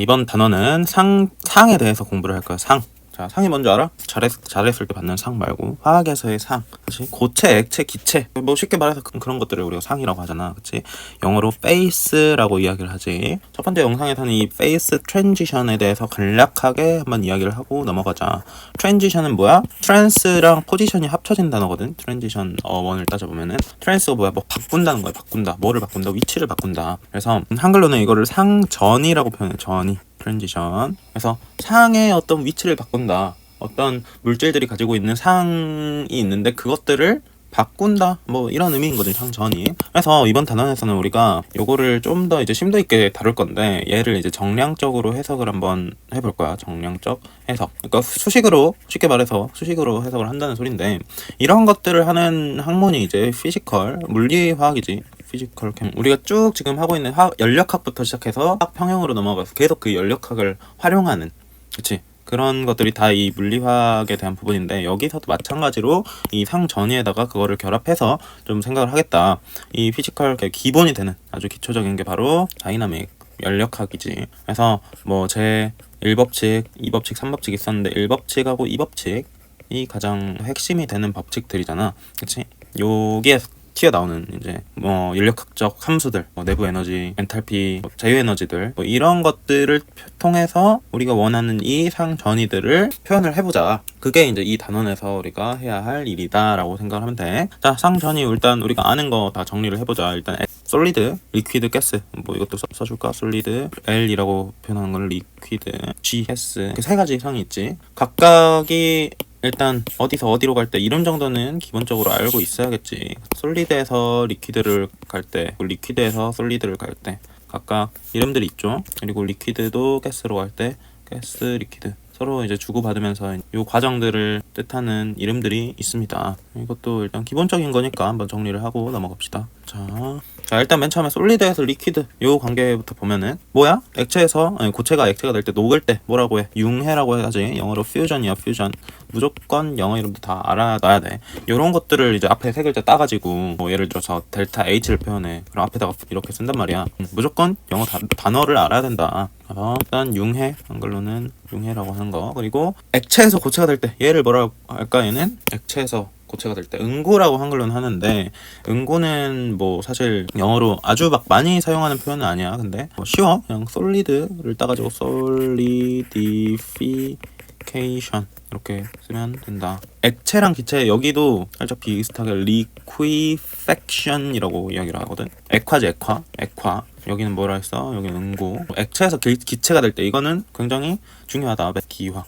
이번 단어는 상, 상에 대해서 공부를 할 거야, 상. 자, 상이 뭔지 알아? 잘했, 잘했을 때 받는 상 말고, 화학에서의 상. 그치? 고체, 액체, 기체. 뭐 쉽게 말해서 그- 그런 것들을 우리가 상이라고 하잖아. 그치? 영어로 face라고 이야기를 하지. 첫 번째 영상에서는 이 face transition에 대해서 간략하게 한번 이야기를 하고 넘어가자. transition은 뭐야? trans랑 position이 합쳐진 단어거든. transition 어원을 따져보면은. trans가 뭐야? 뭐 바꾼다는 거야. 바꾼다. 뭐를 바꾼다? 위치를 바꾼다. 그래서 한글로는 이거를 상전이라고 표현해. 전이. 트랜지션. 그래서 상의 어떤 위치를 바꾼다. 어떤 물질들이 가지고 있는 상이 있는데 그것들을 바꾼다. 뭐 이런 의미인 거죠. 상전이. 그래서 이번 단원에서는 우리가 요거를 좀 더 이제 심도 있게 다룰 건데 얘를 이제 정량적으로 해석을 한번 해볼 거야. 정량적 해석. 그러니까 수식으로 쉽게 말해서 수식으로 해석을 한다는 소린데 이런 것들을 하는 학문이 이제 피지컬 물리화학이지. 피지컬 캠 우리가 쭉 지금 하고 있는 화, 연력학부터 시작해서 학 평형으로 넘어가서 계속 그 연력학을 활용하는 그치 그런 것들이 다 이 물리화학에 대한 부분인데 여기서도 마찬가지로 이 상전위에다가 그거를 결합해서 좀 생각을 하겠다. 이 피지컬 의 기본이 되는 아주 기초적인 게 바로 다이나믹 연력학이지. 그래서 뭐 제 1법칙, 2법칙, 3법칙 있었는데 1법칙하고 2법칙이 가장 핵심이 되는 법칙들이잖아. 그치? 여기에 튀어나오는 이제 뭐 인력학적 함수들, 뭐 내부 에너지, 엔탈피, 뭐 자유 에너지들 뭐 이런 것들을 통해서 우리가 원하는 이 상전이들을 표현을 해보자. 그게 이제 이 단원에서 우리가 해야 할 일이다라고 생각을 하면 돼. 자, 상전이 일단 우리가 아는 거 다 정리를 해보자. 일단 솔리드, 리퀴드, 가스 뭐 이것도 써, 써줄까? 솔리드, L이라고 표현하는 거는 리퀴드, G, 가스 이렇게 세 가지 상이 있지. 각각이 일단 어디서 어디로 갈 때 이름 정도는 기본적으로 알고 있어야겠지. 솔리드에서 리퀴드를 갈 때, 리퀴드에서 솔리드를 갈 때 각각 이름들이 있죠. 그리고 리퀴드도 가스로 갈 때 가스, 리퀴드 서로 이제 주고받으면서 이 과정들을 뜻하는 이름들이 있습니다. 이것도 일단 기본적인 거니까 한번 정리를 하고 넘어갑시다. 자, 자 일단 맨 처음에 솔리드에서 리퀴드 요 관계부터 보면은 뭐야? 액체에서 아니, 고체가 액체가 될 때 녹을 때 뭐라고 해? 융해라고 해야지. 영어로 퓨전이야 퓨전. 무조건 영어 이름도 다 알아놔야 돼. 요런 것들을 이제 앞에 세 글자 따가지고 뭐 예를 들어서 델타 H를 표현해. 그럼 앞에다가 이렇게 쓴단 말이야. 음, 무조건 영어 단, 단어를 알아야 된다. 그래서 일단 융해 한글로는 융해라고 하는 거. 그리고 액체에서 고체가 될 때 얘를 뭐라고 할까 얘는 액체에서 고체가 될 때 응고라고 한글로는 하는데 응고는 뭐 사실 영어로 아주 막 많이 사용하는 표현은 아니야. 근데 뭐 쉬워. 그냥 솔리드를 따가지고 solidification 이렇게 쓰면 된다. 액체랑 기체 여기도 살짝 비슷하게 liquefaction이라고 이야기를 하거든. 액화지 액화, 액화. 여기는 뭐라 했어? 여기는 응고. 액체에서 기, 기체가 될 때 이거는 굉장히 중요하다. 기화.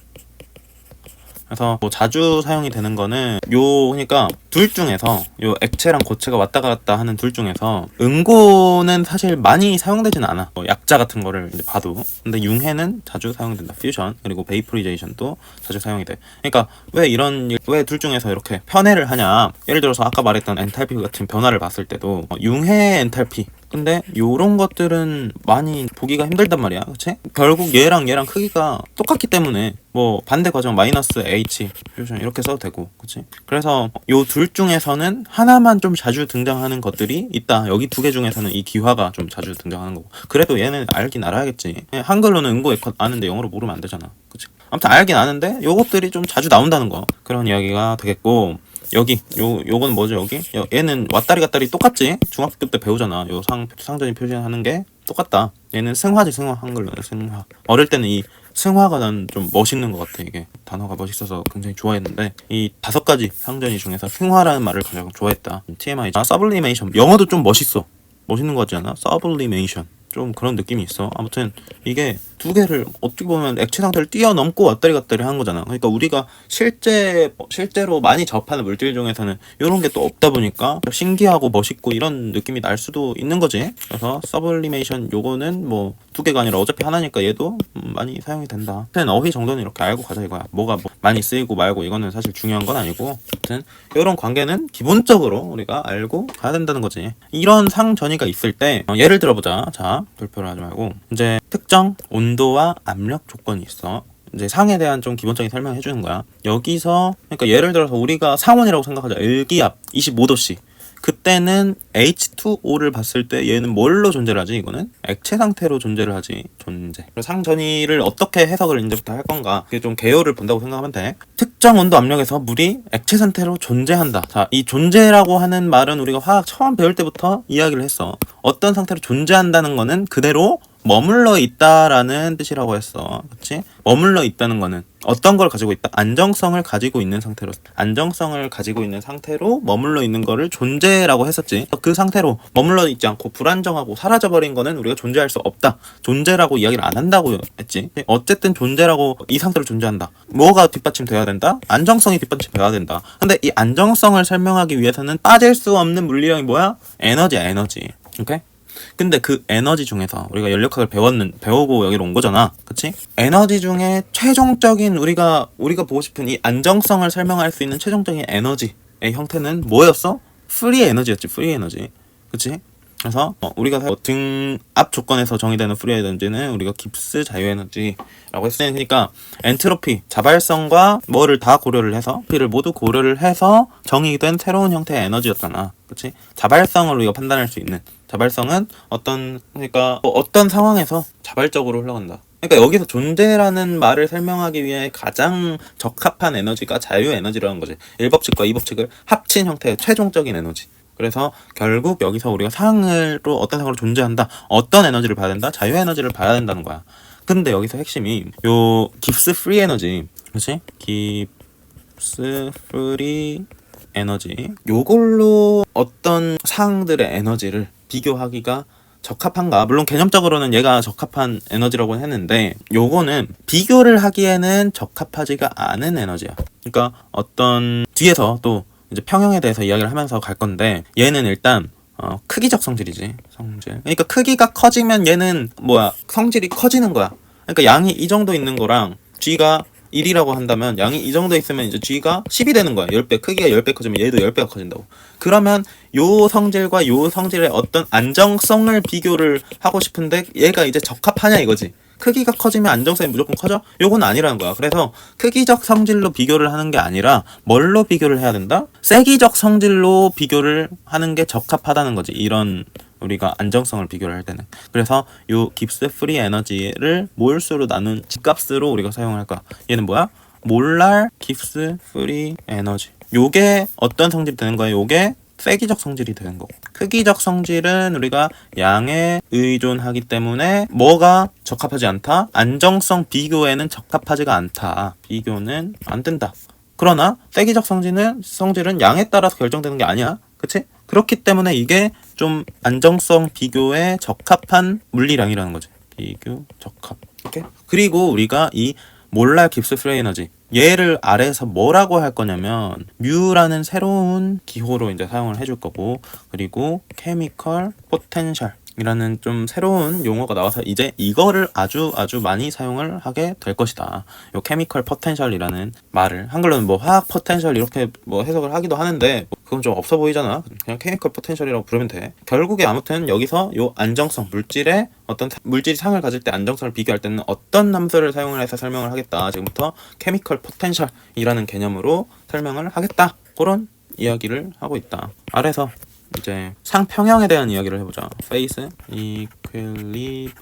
그래서 뭐 자주 사용이 되는 거는 요 그러니까 둘 중에서 요 액체랑 고체가 왔다 갔다 하는 둘 중에서 응고는 사실 많이 사용되지는 않아. 뭐 약자 같은 거를 봐도 근데 융해는 자주 사용된다. 퓨전 그리고 베이프리제이션도 자주 사용이 돼. 그러니까 왜 이런 왜 둘 중에서 이렇게 편애를 하냐? 예를 들어서 아까 말했던 엔탈피 같은 변화를 봤을 때도 어, 융해 엔탈피 근데 요런 것들은 많이 보기가 힘들단 말이야. 그치? 결국 얘랑 얘랑 크기가 똑같기 때문에 뭐 반대 과정 마이너스 H 퓨전 이렇게 써도 되고. 그치? 그래서 요 둘 중에서는 하나만 좀 자주 등장하는 것들이 있다. 여기 두 개 중에서는 이 기화가 좀 자주 등장하는 거고. 그래도 얘는 알긴 알아야겠지. 한글로는 응고 에컷 아는데 영어로 모르면 안 되잖아. 그치? 아무튼 알긴 아는데 요것들이 좀 자주 나온다는 거. 그런 이야기가 되겠고. 여기 요 요건 뭐죠 여기? 여- 얘는 왔다리 갔다리 똑같지? 중학교 때 배우잖아. 요 상 상전이 표시하는 게 똑같다. 얘는 승화지 승화 한글로는 승화. 어릴 때는 이 승화가 난 좀 멋있는 것 같아 이게. 단어가 멋있어서 굉장히 좋아했는데 이 다섯 가지 상전이 중에서 승화라는 말을 가장 좋아했다. TMI. 아 서블리메이션 영어도 좀 멋있어. 멋있는 거 같지 않아? 서블리메이션 좀 그런 느낌이 있어. 아무튼 이게 두 개를 어떻게 보면 액체 상태를 뛰어넘고 왔다리 갔다리 하는 거잖아. 그러니까 우리가 실제 실제로 많이 접하는 물질 중에서는 이런 게 또 없다 보니까 신기하고 멋있고 이런 느낌이 날 수도 있는 거지. 그래서 서블리메이션 요거는 뭐 두 개가 아니라 어차피 하나니까 얘도 음, 많이 사용이 된다. 하여튼 어휘 정도는 이렇게 알고 가자 이거야. 뭐가 뭐 많이 쓰이고 말고 이거는 사실 중요한 건 아니고 아무튼 이런 관계는 기본적으로 우리가 알고 가야 된다는 거지. 이런 상전이가 있을 때 어, 예를 들어보자. 자 돌표를 하지 말고 이제 특정 온 도와 압력 조건이 있어. 이제 상에 대한 좀 기본적인 설명을 해주는 거야. 여기서 그러니까 예를 들어서 우리가 상온이라고 생각하자. 일기압 25도씨. 그때는 H2O를 봤을 때 얘는 뭘로 존재를 하지? 이거는 액체 상태로 존재를 하지. 존재. 상전이를 어떻게 해석을 이제부터 할 건가? 그게 좀 개요를 본다고 생각하면 돼. 특정 온도 압력에서 물이 액체 상태로 존재한다. 자, 이 존재라고 하는 말은 우리가 화학 처음 배울 때부터 이야기를 했어. 어떤 상태로 존재한다는 거는 그대로 머물러 있다라는 뜻이라고 했어. 그치? 머물러 있다는 거는 어떤 걸 가지고 있다? 안정성을 가지고 있는 상태로. 안정성을 가지고 있는 상태로 머물러 있는 거를 존재라고 했었지. 그 상태로 머물러 있지 않고 불안정하고 사라져버린 거는 우리가 존재할 수 없다. 존재라고 이야기를 안 한다고 했지. 어쨌든 존재라고 이 상태로 존재한다. 뭐가 뒷받침돼야 된다? 안정성이 뒷받침돼야 된다. 근데 이 안정성을 설명하기 위해서는 빠질 수 없는 물리량이 뭐야? 에너지야, 에너지. 오케이? 근데 그 에너지 중에서 우리가 연력학을 배웠는 배우고 여기로 온 거잖아. 그치? 에너지 중에 최종적인 우리가 우리가 보고 싶은 이 안정성을 설명할 수 있는 최종적인 에너지의 형태는 뭐였어? 프리 에너지였지. 프리 에너지. 그치? 그래서 어, 우리가 뭐 등압 조건에서 정의되는 프리 에너지는 우리가 깁스 자유 에너지라고 했으니까 엔트로피, 자발성과 뭐를 다 고려를 해서 피를 모두 고려를 해서 정의된 새로운 형태의 에너지였잖아. 그렇지? 자발성을 우리가 판단할 수 있는 자발성은 어떤 그러니까 뭐 어떤 상황에서 자발적으로 흘러간다. 그러니까 여기서 존재라는 말을 설명하기 위해 가장 적합한 에너지가 자유 에너지라는 거지. 1법칙과 2법칙을 합친 형태의 최종적인 에너지. 그래서 결국 여기서 우리가 상으로 어떤 상으로 존재한다. 어떤 에너지를 봐야 된다. 자유 에너지를 봐야 된다는 거야. 근데 여기서 핵심이 요 깁스 프리 에너지. 그렇지? 깁스 프리 에너지. 요걸로 어떤 상들의 에너지를 비교하기가 적합한가? 물론 개념적으로는 얘가 적합한 에너지라고 했는데 요거는 비교를 하기에는 적합하지가 않은 에너지야. 그러니까 어떤 뒤에서 또 이제 평형에 대해서 이야기를 하면서 갈 건데 얘는 일단 어, 크기적 성질이지 성질. 그러니까 크기가 커지면 얘는 뭐야 성질이 커지는 거야. 그러니까 양이 이 정도 있는 거랑 G가 1이라고 한다면 양이 이 정도 있으면 이제 G가 10이 되는 거야. 10배 크기가 10배 커지면 얘도 10배가 커진다고. 그러면 요 성질과 요 성질의 어떤 안정성을 비교를 하고 싶은데 얘가 이제 적합하냐 이거지. 크기가 커지면 안정성이 무조건 커져? 요건 아니라는 거야. 그래서 크기적 성질로 비교를 하는 게 아니라 뭘로 비교를 해야 된다? 세기적 성질로 비교를 하는 게 적합하다는 거지. 이런 우리가 안정성을 비교를 할 때는. 그래서 요 깁스 프리 에너지를 몰수로 나눈 집값으로 우리가 사용을 할 거야. 얘는 뭐야? 몰랄 깁스 프리 에너지. 요게 어떤 성질이 되는 거야? 요게 세기적 성질이 되는 거고 크기적 성질은 우리가 양에 의존하기 때문에 뭐가 적합하지 않다 안정성 비교에는 적합하지가 않다 비교는 안 된다 그러나 세기적 성질은 성질은 양에 따라서 결정되는 게 아니야 그치 그렇기 때문에 이게 좀 안정성 비교에 적합한 물리량이라는 거지. 비교 적합. 오케이? 그리고 우리가 이 몰랄 깁스 프레 에너지 얘를 아래에서 뭐라고 할 거냐면 뮤라는 새로운 기호로 이제 사용을 해줄 거고 그리고 케미컬 포텐셜 이라는 좀 새로운 용어가 나와서 이제 이거를 아주 아주 많이 사용을 하게 될 것이다. 요 케미컬 포텐셜이라는 말을. 한글로는 뭐 화학 포텐셜 이렇게 뭐 해석을 하기도 하는데 그건 좀 없어 보이잖아. 그냥 케미컬 포텐셜이라고 부르면 돼. 결국에 아무튼 여기서 요 안정성 물질의 어떤 물질이 상을 가질 때 안정성을 비교할 때는 어떤 함수를 사용을 해서 설명을 하겠다. 지금부터 케미컬 포텐셜이라는 개념으로 설명을 하겠다. 그런 이야기를 하고 있다. 아래서 이제 상평형에 대한 이야기를 해보자. 페이스 이퀄리브리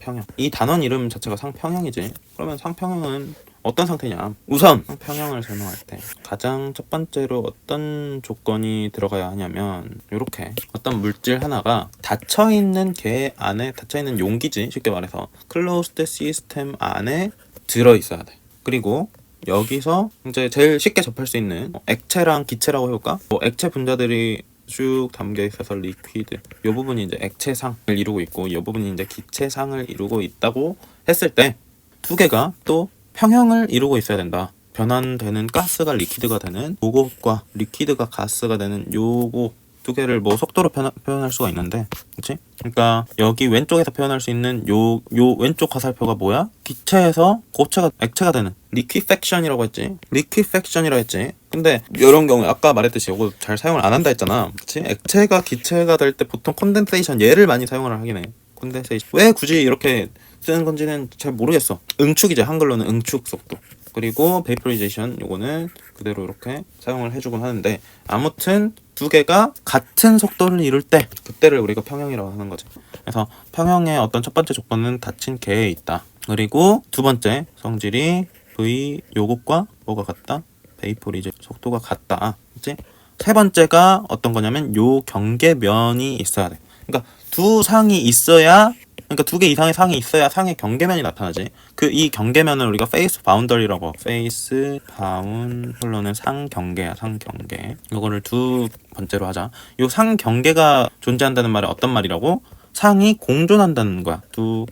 평형. 이 단원 이름 자체가 상평형이지. 그러면 상평형은 어떤 상태냐? 우선 상평형을 설명할 때 가장 첫 번째로 어떤 조건이 들어가야 하냐면 이렇게 어떤 물질 하나가 닫혀 있는 개 안에 닫혀 있는 용기지 쉽게 말해서 클로스드 시스템 안에 들어 있어야 돼. 그리고 여기서 이제 제일 쉽게 접할 수 있는 액체랑 기체라고 해볼까? 뭐 액체 분자들이 쭉 담겨 있어서 리퀴드 이 부분이 이제 액체상을 이루고 있고 이 부분이 이제 기체상을 이루고 있다고 했을 때 두 개가 또 평형을 이루고 있어야 된다. 변환되는 가스가 리퀴드가 되는 요것과 리퀴드가 가스가 되는 요거 두 개를 뭐 속도로 표현, 표현 할 수가 있는데 그치? 그러니까 여기 왼쪽에서 표현할 수 있는 요, 요 왼쪽 화살표가 뭐야? 기체에서 고체가 액체가 되는 리퀴팩션이라고 했지 리퀴팩션이라고 했지 근데 이런 경우에 아까 말했듯이 이거 잘 사용을 안 한다 했잖아 그치? 액체가 기체가 될 때 보통 콘덴세이션 얘를 많이 사용을 하긴 해 콘덴세이션 왜 굳이 이렇게 쓰는 건지는 잘 모르겠어 응축이죠 한글로는 응축 속도 그리고 베이퍼리제이션 요거는 그대로 이렇게 사용을 해주곤 하는데 아무튼 두 개가 같은 속도를 이룰 때 그때를 우리가 평형이라고 하는 거죠. 그래서 평형의 어떤 첫 번째 조건은 닫힌 개에 있다. 그리고 두 번째 성질이 v 요것과 뭐가 같다? 베이포리즈 속도가 같다. 그치? 세 번째가 어떤 거냐면 요 경계면이 있어야 돼. 그러니까 두 상이 있어야 그러니까 두 개 이상의 상이 있어야 상의 경계면이 나타나지. 그 이 경계면을 우리가 페이스 바운더리라고 페이스 바운더는 상 경계야, 상 경계. 이거를 두 번째로 하자. 요 상 경계가 존재한다는 말은 어떤 말이라고? 상이 공존한다는 거야. 두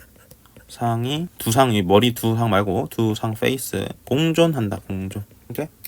상이 두 상이 머리 두 상 말고 두 상 페이스 공존한다 공존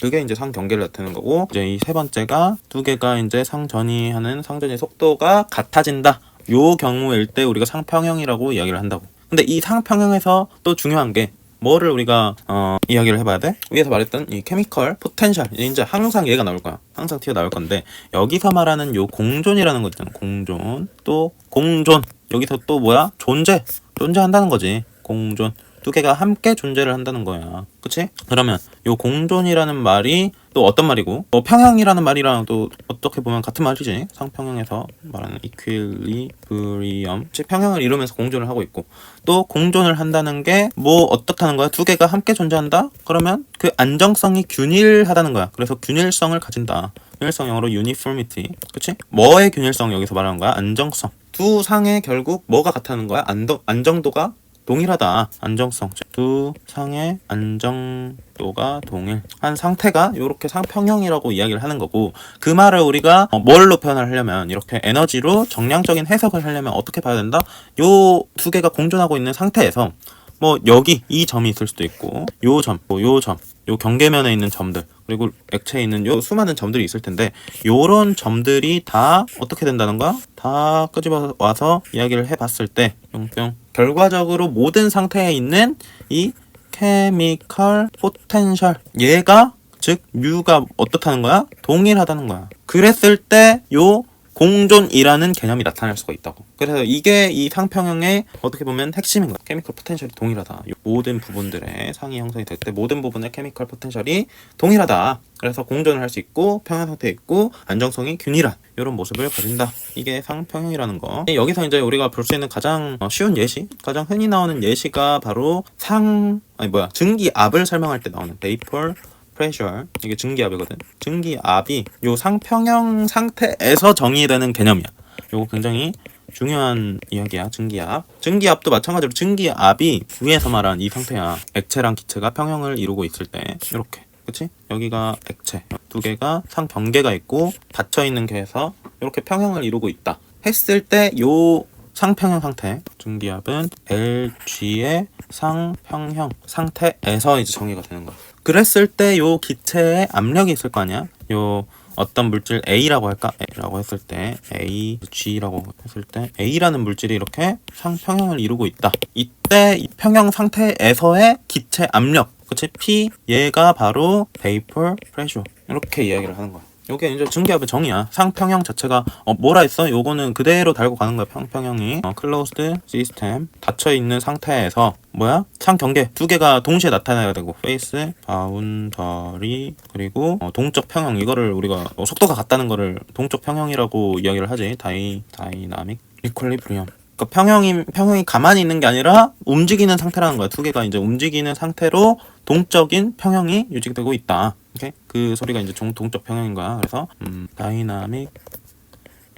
그게 이제 상 경계를 나타내는 거고 이제 이 세 번째가 두 개가 이제 상전이 하는 상전의 속도가 같아진다 요 경우일 때 우리가 상평형이라고 이야기를 한다고 근데 이 상평형에서 또 중요한 게 뭐를 우리가 어, 이야기를 해봐야 돼? 위에서 말했던 이 케미컬 포텐셜 이제 항상 얘가 나올 거야. 항상 튀어 나올 건데 여기서 말하는 요 공존이라는 거 있잖아. 공존 또 공존 여기서 또 뭐야? 존재 존재한다는 거지. 공존 두 개가 함께 존재를 한다는 거야. 그치? 그러면 요 공존이라는 말이 또 어떤 말이고 뭐 평형이라는 말이랑 또 어떻게 보면 같은 말이지. 상평형에서 말하는 이퀄리브리엄 즉 평형을 이루면서 공존을 하고 있고 또 공존을 한다는 게 뭐 어떻다는 거야? 두 개가 함께 존재한다? 그러면 그 안정성이 균일하다는 거야. 그래서 균일성을 가진다. 균일성 영어로 uniformity. 그치? 뭐의 균일성 여기서 말하는 거야? 안정성. 두 상에 결국 뭐가 같다는 거야? 안정, 안정도가 동일하다. 안정성. 두 상의 안정도가 동일한 상태가 이렇게 상평형이라고 이야기를 하는 거고 그 말을 우리가 어, 뭘로 표현을 하려면 이렇게 에너지로 정량적인 해석을 하려면 어떻게 봐야 된다? 요 두 개가 공존하고 있는 상태에서 뭐 여기 이 점이 있을 수도 있고 요 점, 뭐 요 점, 요 경계면에 있는 점들 그리고 액체에 있는 요 수많은 점들이 있을 텐데 요런 점들이 다 어떻게 된다는 거야? 다 끄집어 와서 이야기를 해봤을 때 뿅뿅 결과적으로 모든 상태에 있는 이 케미컬 포텐셜 얘가 즉 뮤가 어떻다는 거야? 동일하다는 거야. 그랬을 때 요 공존이라는 개념이 나타날 수가 있다고. 그래서 이게 이 상평형의 어떻게 보면 핵심인 거야. 케미컬 포텐셜이 동일하다. 요 모든 부분들의 상이 형성이 될 때 모든 부분의 케미컬 포텐셜이 동일하다. 그래서 공존을 할 수 있고 평형 상태에 있고 안정성이 균일한 이런 모습을 가진다. 이게 상평형이라는 거. 여기서 이제 우리가 볼 수 있는 가장 어, 쉬운 예시, 가장 흔히 나오는 예시가 바로 상 아니 뭐야 증기압을 설명할 때 나오는 베이퍼 프레셔 이게 증기압이거든. 증기압이 요 상평형 상태에서 정의되는 개념이야. 요거 굉장히 중요한 이야기야. 증기압. 증기압도 마찬가지로 증기압이 위에서 말한 이 상태야. 액체랑 기체가 평형을 이루고 있을 때 이렇게. 그치? 여기가 액체 두 개가 상경계가 있고 닫혀 있는 개에서 이렇게 평형을 이루고 있다. 했을 때 요 상평형 상태 증기압은 LG의 상평형 상태에서 이제 정의가 되는 거야. 그랬을 때 요 기체에 압력이 있을 거 아니야? 요 어떤 물질 A라고 할까? A라고 했을 때 A, G라고 했을 때 A라는 물질이 이렇게 상평형을 이루고 있다. 이때 이 평형 상태에서의 기체 압력, 그치? P 얘가 바로 vapor pressure 이렇게 이야기를 하는 거야. 요게 이제 증기압의 정의야. 상평형 자체가 어 뭐라 했어? 요거는 그대로 달고 가는 거야. 평평형이 어, closed system 닫혀 있는 상태에서 뭐야? 상경계 두 개가 동시에 나타나야 되고 페이스, 바운더리 그리고 어, 동적 평형 이거를 우리가 어, 속도가 같다는 거를 동적 평형이라고 이야기를 하지. 다이 다이나믹 이퀄리브리엄. 그러니까 평형이 평형이 가만히 있는 게 아니라 움직이는 상태라는 거야. 두 개가 이제 움직이는 상태로 동적인 평형이 유지되고 있다. 오케이? 그 소리가 이제 종, 동적 평형인 거야. 그래서 음, 다이나믹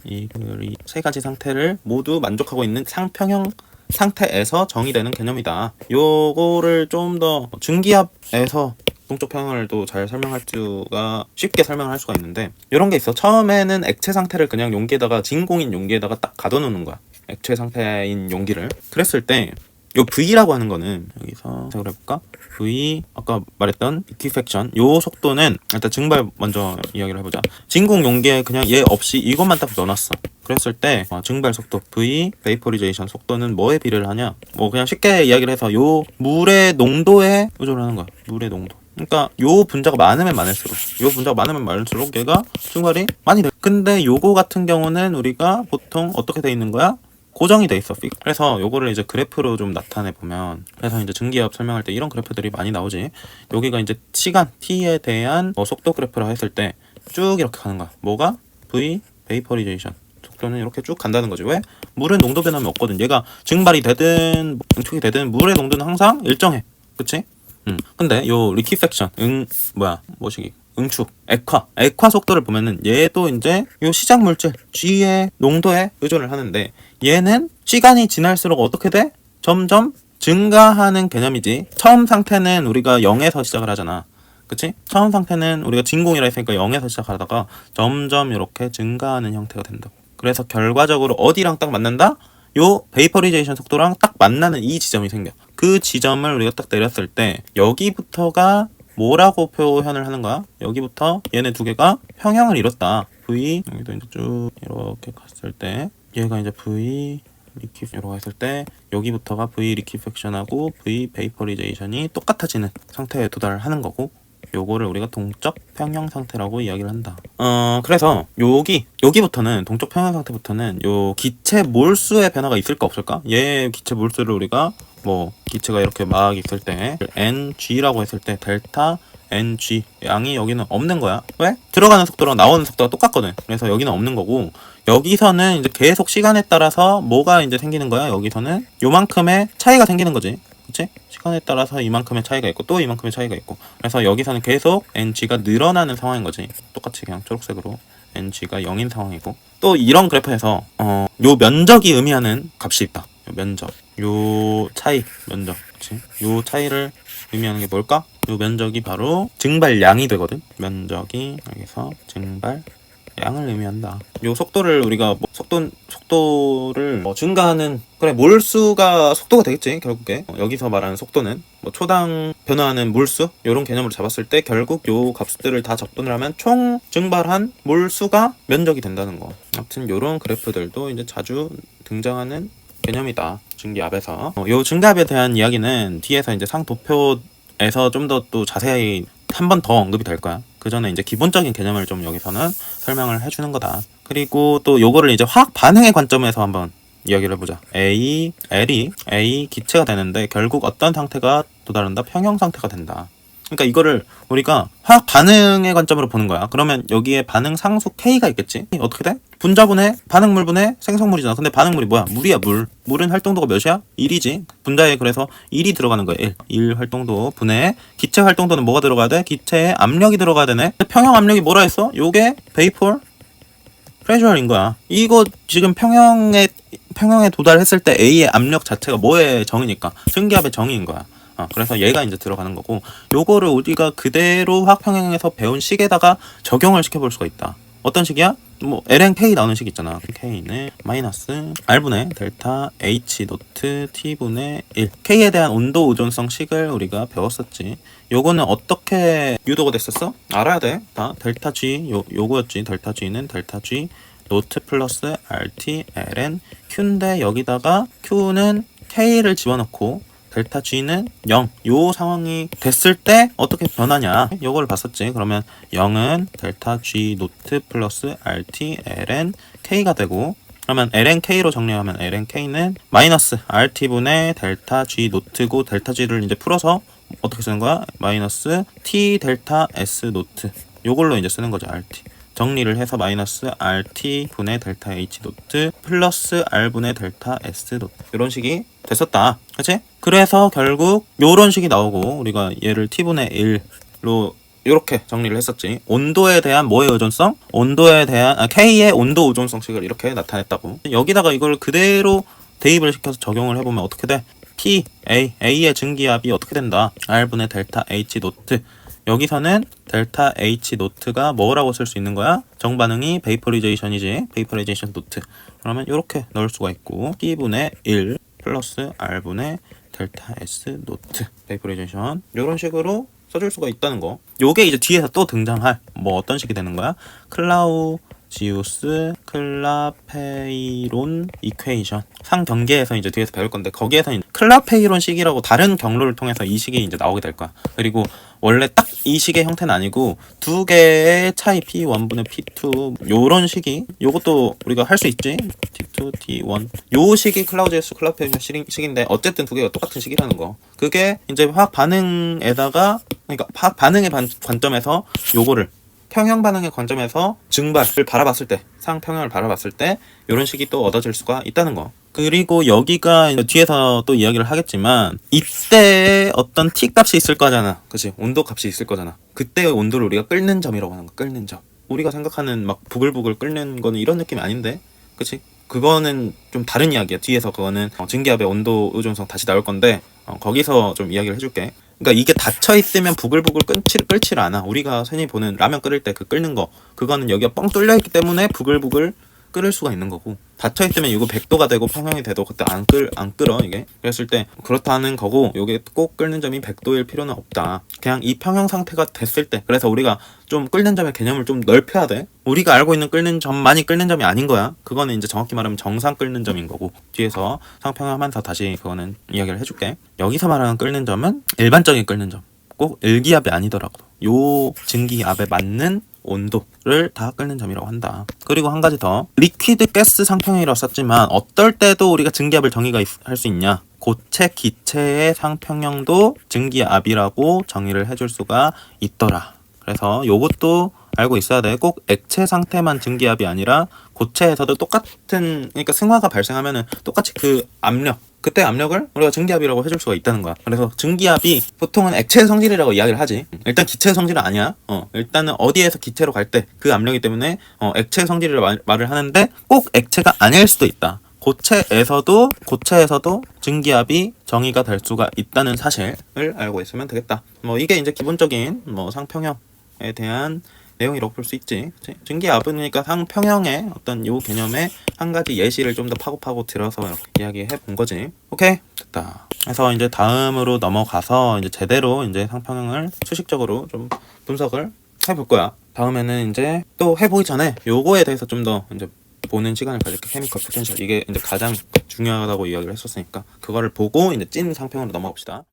이글이 세 가지 상태를 모두 만족하고 있는 상평형 상태에서 정의되는 개념이다. 요거를 좀더 증기압에서 동적 평형을 또 잘 설명할 수가 쉽게 설명을 할 수가 있는데 이런 게 있어. 처음에는 액체 상태를 그냥 용기에다가 진공인 용기에다가 딱 가둬놓는 거야. 액체 상태인 용기를. 그랬을 때 요 V라고 하는 거는 여기서 생각을 해볼까? V 아까 말했던 liquefaction 요 속도는 일단 증발 먼저 이야기를 해보자. 진공 용기에 그냥 얘 없이 이것만 딱 넣어놨어. 그랬을 때 어, 증발 속도 V vaporization 속도는 뭐에 비례를 하냐? 뭐 그냥 쉽게 이야기를 해서 요 물의 농도에 의존을 하는 거야. 물의 농도. 그러니까 요 분자가 많으면 많을수록 요 분자가 많으면 많을수록 얘가 증발이 많이 돼. 근데 요거 같은 경우는 우리가 보통 어떻게 돼 있는 거야? 고정이 돼 있어. 픽. 그래서 요거를 이제 그래프로 좀 나타내 보면 그래서 이제 증기압 설명할 때 이런 그래프들이 많이 나오지. 여기가 이제 시간 t에 대한 뭐 속도 그래프라 했을 때 쭉 이렇게 가는 거야. 뭐가 V 베이퍼리제이션 속도는 이렇게 쭉 간다는 거지. 왜? 물은 농도 변함이 없거든. 얘가 증발이 되든 응축이 되든 물의 농도는 항상 일정해. 그치? 음. 근데 요 리키팩션, 응, 뭐야, 뭐시기, 응축, 액화, 액화 속도를 보면은 얘도 이제 요 시작 물질 G의 농도에 의존을 하는데 얘는 시간이 지날수록 어떻게 돼? 점점 증가하는 개념이지. 처음 상태는 우리가 0에서 시작을 하잖아. 그치? 처음 상태는 우리가 진공이라 했으니까 0에서 시작하다가 점점 이렇게 증가하는 형태가 된다고. 그래서 결과적으로 어디랑 딱 맞는다? 요 베이퍼리제이션 속도랑 딱 만나는 이 지점이 생겨. 그 지점을 우리가 딱 내렸을 때 여기부터가 뭐라고 표현을 하는 거야? 여기부터 얘네 두 개가 평형을 이뤘다. V 여기도 이제 쭉 이렇게 갔을 때 얘가 이제 V 리퀴 이렇게 했을 때 여기부터가 V 리퀴팩션하고 V 베이퍼리제이션이 똑같아지는 상태에 도달하는 거고 요거를 우리가 동적 평형 상태라고 이야기를 한다. 어 그래서 여기 여기부터는 동적 평형 상태부터는 요 기체 몰수의 변화가 있을까 없을까? 얘 기체 몰수를 우리가 뭐 기체가 이렇게 막 있을 때 ng라고 했을 때 델타 ng 양이 여기는 없는 거야. 왜? 들어가는 속도랑 나오는 속도가 똑같거든. 그래서 여기는 없는 거고 여기서는 이제 계속 시간에 따라서 뭐가 이제 생기는 거야? 여기서는 요만큼의 차이가 생기는 거지. 그치? 시간에 따라서 이만큼의 차이가 있고 또 이만큼의 차이가 있고 그래서 여기서는 계속 ng가 늘어나는 상황인 거지 똑같이 그냥 초록색으로 ng가 0인 상황이고 또 이런 그래프에서 어, 요 면적이 의미하는 값이 있다 요 면적 요 차이 면적 그치? 요 차이를 의미하는 게 뭘까? 요 면적이 바로 증발량이 되거든 면적이 여기서 증발 양을 의미한다. 요 속도를 우리가 뭐 속도 속도를 뭐 증가하는 그래 몰수가 속도가 되겠지 결국에 어, 여기서 말하는 속도는 뭐 초당 변화하는 몰수 이런 개념으로 잡았을 때 결국 요 값들을 다 적분을 하면 총 증발한 몰수가 면적이 된다는 거. 아무튼 요런 그래프들도 이제 자주 등장하는 개념이다. 증기압에서 어, 요 증기압에 대한 이야기는 뒤에서 이제 상도표에서 좀 더 또 자세히 한 번 더 언급이 될 거야. 그 전에 이제 기본적인 개념을 좀 여기서는 설명을 해주는 거다. 그리고 또 요거를 이제 화학 반응의 관점에서 한번 이야기를 해보자. A, L이 A 기체가 되는데 결국 어떤 상태가 도달한다? 평형 상태가 된다. 그러니까 이거를 우리가 화학 반응의 관점으로 보는 거야. 그러면 여기에 반응 상수 K가 있겠지? 어떻게 돼? 분자분해, 반응물분해, 생성물이잖아. 근데 반응물이 뭐야? 물이야, 물. 물은 활동도가 몇이야? 1이지. 분자에 그래서 1이 들어가는 거야. 1. 1 활동도 분해. 기체 활동도는 뭐가 들어가야 돼? 기체에 압력이 들어가야 되네. 평형 압력이 뭐라 했어? 요게 베이폴 프레셔인 거야. 이거 지금 평형에 평형에 도달했을 때 A의 압력 자체가 뭐의 정의니까? 승기압의 정의인 거야. 어, 그래서 얘가 이제 들어가는 거고 요거를 우리가 그대로 화학평형에서 배운 식에다가 적용을 시켜볼 수가 있다. 어떤 식이야? 뭐 ln k 나오는 식 있잖아. k는 마이너스 r분의 델타 h 노트 t분의 1 k에 대한 온도 의존성 식을 우리가 배웠었지. 요거는 어떻게 유도가 됐었어? 알아야 돼. 다 델타 g 요 요거였지. 델타 g는 델타 g 노트 플러스 rt ln q인데 여기다가 q는 k를 집어넣고 델타 G는 0. 요 상황이 됐을 때 어떻게 변하냐? 요걸 봤었지. 그러면 0은 델타 G 노트 플러스 RT ln K가 되고 그러면 ln K로 정리하면 ln K는 마이너스 RT분의 델타 G 노트고 델타 G를 이제 풀어서 어떻게 쓰는 거야? 마이너스 T 델타 S 노트 요걸로 이제 쓰는 거죠. RT. 정리를 해서 마이너스 RT 분의 델타 H 노트 플러스 R 분의 델타 S 노트 이런 식이 됐었다. 그치? 그래서 결국 요런 식이 나오고 우리가 얘를 T분의 1로 이렇게 정리를 했었지. 온도에 대한 뭐의 의존성? 온도에 대한 아, K의 온도 의존성식을 이렇게 나타냈다고. 여기다가 이걸 그대로 대입을 시켜서 적용을 해보면 어떻게 돼? P, A, A의 증기압이 어떻게 된다? R분의 델타 H 노트 여기서는 델타 H 노트가 뭐라고 쓸 수 있는 거야? 정반응이 베이퍼리제이션이지. 베이퍼리제이션 노트. 그러면 이렇게 넣을 수가 있고 P분의 1 플러스 R분의 델타 S 노트. 베이퍼리제이션. 이런 식으로 써줄 수가 있다는 거. 요게 이제 뒤에서 또 등장할 뭐 어떤 식이 되는 거야? 클라우 지우스 클라페이론 이퀘이션 상경계에서 이제 뒤에서 배울 건데 거기에서 클라페이론 식이라고 다른 경로를 통해서 이 식이 이제 나오게 될 거야. 그리고 원래 딱 이 식의 형태는 아니고 두 개의 차이 P1분의 P2 요런 식이 요것도 우리가 할 수 있지. T2, T1 요 식이 클라우지우스 클라페이론 식- 식인데 어쨌든 두 개가 똑같은 식이라는 거. 그게 이제 화학 반응에다가 그러니까 화학 반응의 반- 관점에서 요거를 평형 반응의 관점에서 증발을 바라봤을 때, 상평형을 바라봤을 때 이런 식이 또 얻어질 수가 있다는 거. 그리고 여기가 뒤에서 또 이야기를 하겠지만 이때 어떤 T 값이 있을 거잖아. 그치? 온도 값이 있을 거잖아. 그때의 온도를 우리가 끓는 점이라고 하는 거. 끓는 점. 우리가 생각하는 막 부글부글 끓는 거는 이런 느낌이 아닌데. 그치? 그거는 좀 다른 이야기야. 뒤에서 그거는 어, 증기압의 온도 의존성 다시 나올 건데 어, 거기서 좀 이야기를 해줄게. 그러니까 이게 닫혀 있으면 부글부글 끓지, 끓질 않아. 우리가 흔히 보는 라면 끓일 때 그 끓는 거 그거는 여기가 뻥 뚫려 있기 때문에 부글부글 끓을 수가 있는 거고 닫혀 있으면 이거 100도가 되고 평형이 돼도 그때 안 끓 안 끓어 이게. 그랬을 때 그렇다는 거고 이게 꼭 끓는 점이 100도일 필요는 없다. 그냥 이 평형 상태가 됐을 때. 그래서 우리가 좀 끓는 점의 개념을 좀 넓혀야 돼. 우리가 알고 있는 끓는 점만이 끓는 점이 아닌 거야. 그거는 이제 정확히 말하면 정상 끓는 점인 거고. 뒤에서 상평하면서 다시 그거는 이야기를 해줄게. 여기서 말하는 끓는 점은 일반적인 끓는 점. 꼭 일기압이 아니더라도 요 증기압에 맞는 온도를 다 끓는 점이라고 한다. 그리고 한 가지 더 리퀴드 가스 상평형이라고 썼지만 어떨 때도 우리가 증기압을 정의가 할 수 있냐? 고체 기체의 상평형도 증기압이라고 정의를 해줄 수가 있더라. 그래서 요것도 알고 있어야 돼. 꼭 액체 상태만 증기압이 아니라 고체에서도 똑같은 그러니까 승화가 발생하면은 똑같이 그 압력 그때 압력을 우리가 증기압이라고 해줄 수가 있다는 거야. 그래서 증기압이 보통은 액체 성질이라고 이야기를 하지. 일단 기체 성질은 아니야. 어, 일단은 어디에서 기체로 갈 때 그 압력이 때문에 어, 액체 성질을 말, 말을 하는데 꼭 액체가 아닐 수도 있다. 고체에서도 고체에서도 증기압이 정의가 될 수가 있다는 사실을 알고 있으면 되겠다. 뭐 이게 이제 기본적인 뭐 상평형에 대한 내용이라고 볼 수 있지. 그치? 증기압은 그러니까 상평형의 어떤 요 개념의 한 가지 예시를 좀 더 파고파고 들어서 이렇게 이야기해 본 거지. 오케이 됐다. 그래서 이제 다음으로 넘어가서 이제 제대로 이제 상평형을 수식적으로 좀 분석을 해 볼 거야. 다음에는 이제 또 해보기 전에 요거에 대해서 좀 더 이제 보는 시간을 가질게 케미컬 포텐셜 이게 이제 가장 중요하다고 이야기를 했었으니까 그거를 보고 이제 찐 상평으로 넘어갑시다.